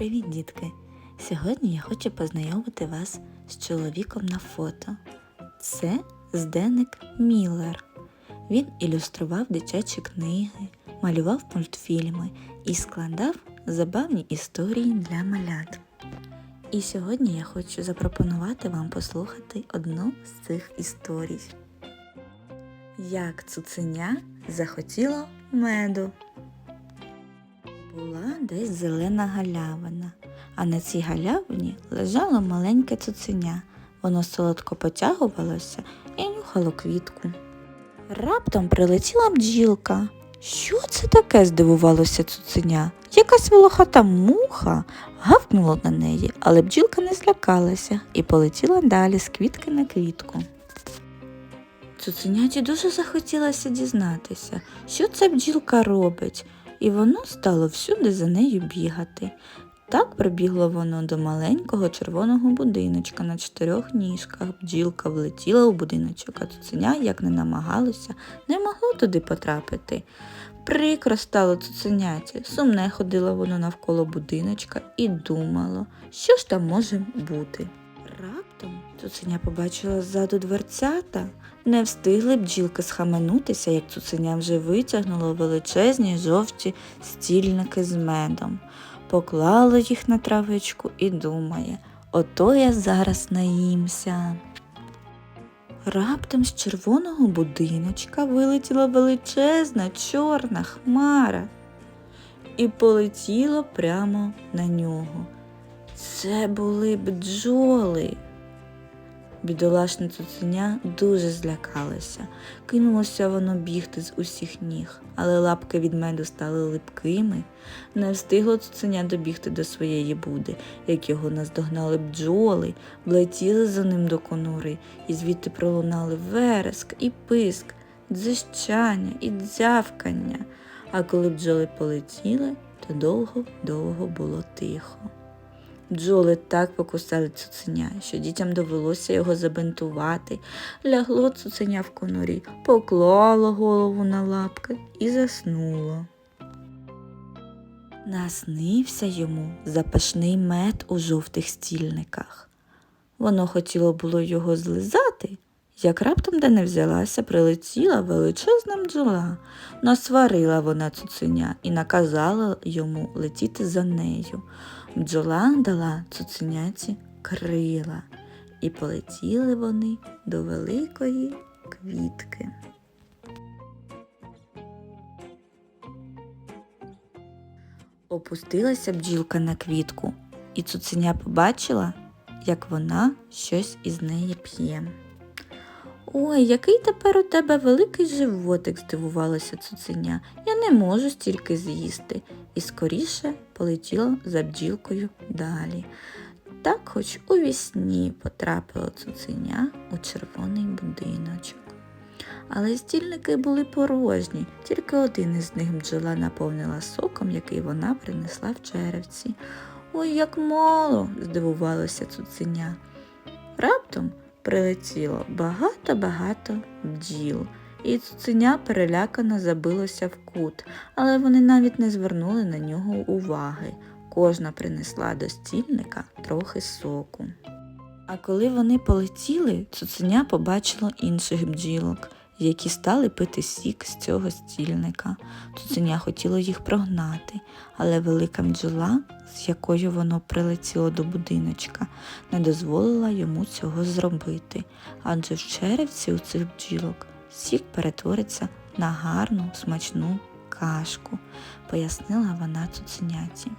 Привіт, дітки! Сьогодні я хочу познайомити вас з чоловіком на фото. Це Зденник Міллер. Він ілюстрував дитячі книги, малював мультфільми і складав забавні історії для малят. І сьогодні я хочу запропонувати вам послухати одну з цих історій. Як цуценя захотіло меду. Була десь зелена галявина, а на цій галявині лежало маленьке цуценя. Воно солодко потягувалося і нюхало квітку. Раптом прилетіла бджілка. Що це таке? здивувалося цуценя. Якась волохата муха гавкнула на неї, але бджілка не злякалася і полетіла далі з квітки на квітку. Цуценяті дуже захотілося дізнатися, що ця бджілка робить, і воно стало всюди за нею бігати. Так прибігло воно до маленького червоного будиночка на чотирьох ніжках. Бджілка влетіла у будиночок, а цуценя, як не намагалося, не могло туди потрапити. Прикро стало цуценяті, сумне ходило воно навколо будиночка і думало, що ж там може бути. Раптом цуценя побачила ззаду дверцята. Не встигли бджілки схаменутися, як цуценя вже витягнуло величезні жовті стільники з медом, поклало їх на травичку і думає, ото я зараз наїмся. Раптом з червоного будиночка вилетіла величезна чорна хмара і полетіла прямо на нього. Це були бджоли. Бідолашне цуценя дуже злякалося. Кинулося воно бігти з усіх ніг, але лапки від меду стали липкими. Не встигло цуценя добігти до своєї буди, як його наздогнали бджоли, влетіли за ним до конури, і звідти пролунали вереск і писк, дзищання і дзявкання. А коли бджоли полетіли, то довго-довго було тихо. Бджоли так покусали цуценя, що дітям довелося його забинтувати. Лягло цуценя в конурі, поклало голову на лапки і заснуло. Наснився йому запашний мед у жовтих стільниках. Воно хотіло було його злизати, як раптом де не взялася, прилетіла величезна бджола. Насварила вона цуценя і наказала йому летіти за нею. Бджола дала цуценяці крила, і полетіли вони до великої квітки. Опустилася бджілка на квітку, і цуценя побачила, як вона щось із неї п'є. Ой, який тепер у тебе великий животик, здивувалася цуценя. Не можу стільки з'їсти. І скоріше полетіла за бджілкою далі. Так хоч у вісні потрапило цуценя у червоний будиночок. Але стільники були порожні, тільки один із них бджола наповнила соком, який вона принесла в черевці. Ой, як мало, здивувалося цуценя. Раптом прилетіло багато-багато бджіл, і цуценя перелякано забилося в кут, але вони навіть не звернули на нього уваги. Кожна принесла до стільника трохи соку. А коли вони полетіли, цуценя побачило інших бджілок, які стали пити сік з цього стільника. Цуценя хотіло їх прогнати, але велика бджола, з якою воно прилетіло до будиночка, не дозволила йому цього зробити, адже в черевці у цих бджілок сік перетвориться на гарну смачну кашку, пояснила вона цуценяті.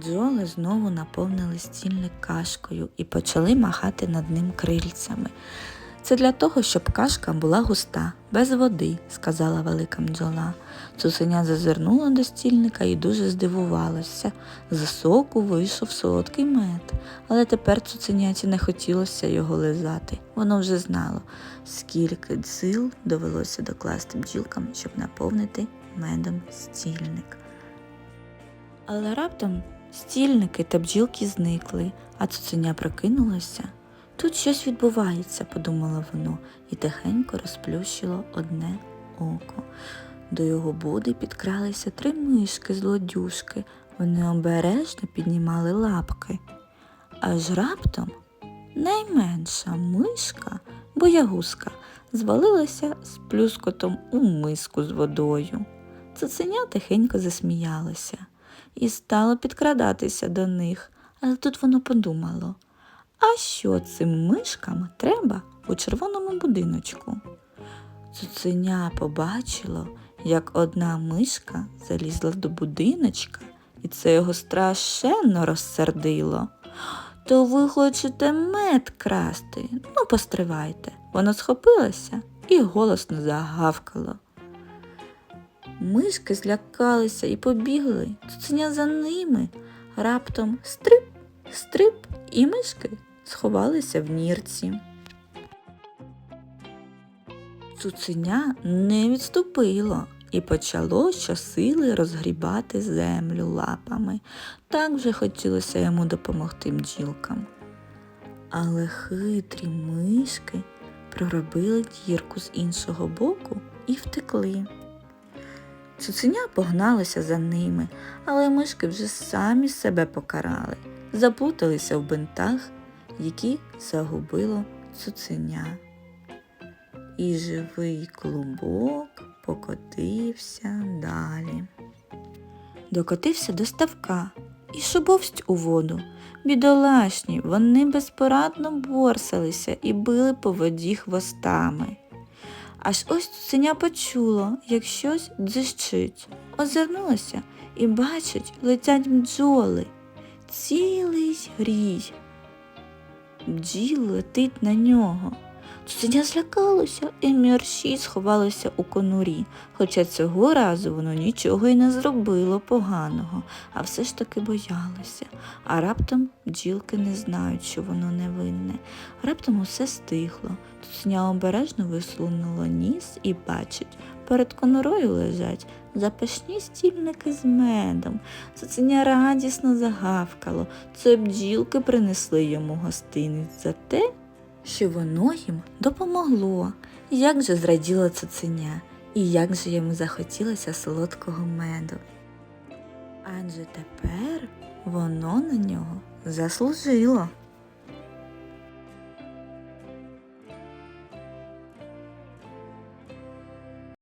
Джоли знову наповнили стільник кашкою і почали махати над ним крильцями. Це для того, щоб кашка була густа, без води, сказала велика бджола. Цуценя зазирнула до стільника і дуже здивувалася. З соку вийшов солодкий мед, але тепер цуценяті не хотілося його лизати. Воно вже знало, скільки дзил довелося докласти бджілкам, щоб наповнити медом стільник. Але раптом стільники та бджілки зникли, а цуценя прокинулося. Тут щось відбувається, подумало воно, і тихенько розплющило одне око. До його буди підкралися три мишки злодюшки. Вони обережно піднімали лапки. Аж раптом найменша мишка, боягузка, звалилася з плюскотом у миску з водою. Цуценя тихенько засміялося і стало підкрадатися до них, але тут воно подумало, а що цим мишкам треба у червоному будиночку? Цуценя побачило, як одна мишка залізла до будиночка, і це його страшенно розсердило. То ви хочете мед красти? Ну, постривайте. Воно схопилося і голосно загавкало. Мишки злякалися і побігли, цуценя за ними. Раптом стрип, стрип, і мишки сховалися в нірці. Цуценя не відступило і почало щосили розгрібати землю лапами. Так вже хотілося йому допомогти бджілкам. Але хитрі мишки проробили дірку з іншого боку і втекли. Цуценя погналося за ними, але мишки вже самі себе покарали, заплуталися в бинтах, які загубило цуценя. І живий клубок покотився далі. Докотився до ставка і шубовсть у воду. Бідолашні, вони безпорадно борсалися і били по воді хвостами. Аж ось цуценя почуло, як щось дзищить. Озирнулося і бачить, летять бджоли. Цілий грій. Бджіл летить на нього. Цуценя злякалося і мерщій сховалося у конурі, хоча цього разу воно нічого й не зробило поганого, а все ж таки боялося. А раптом бджілки не знають, що воно невинне. Раптом усе стихло. Цуценя обережно висунуло ніс і бачить, перед конурою лежать запашні стільники з медом. Цуценя радісно загавкало. Це бджілки принесли йому гостинець за те, що воно їм допомогло. Як же зраділо цуценя, і як же йому захотілося солодкого меду. Адже тепер воно на нього заслужило.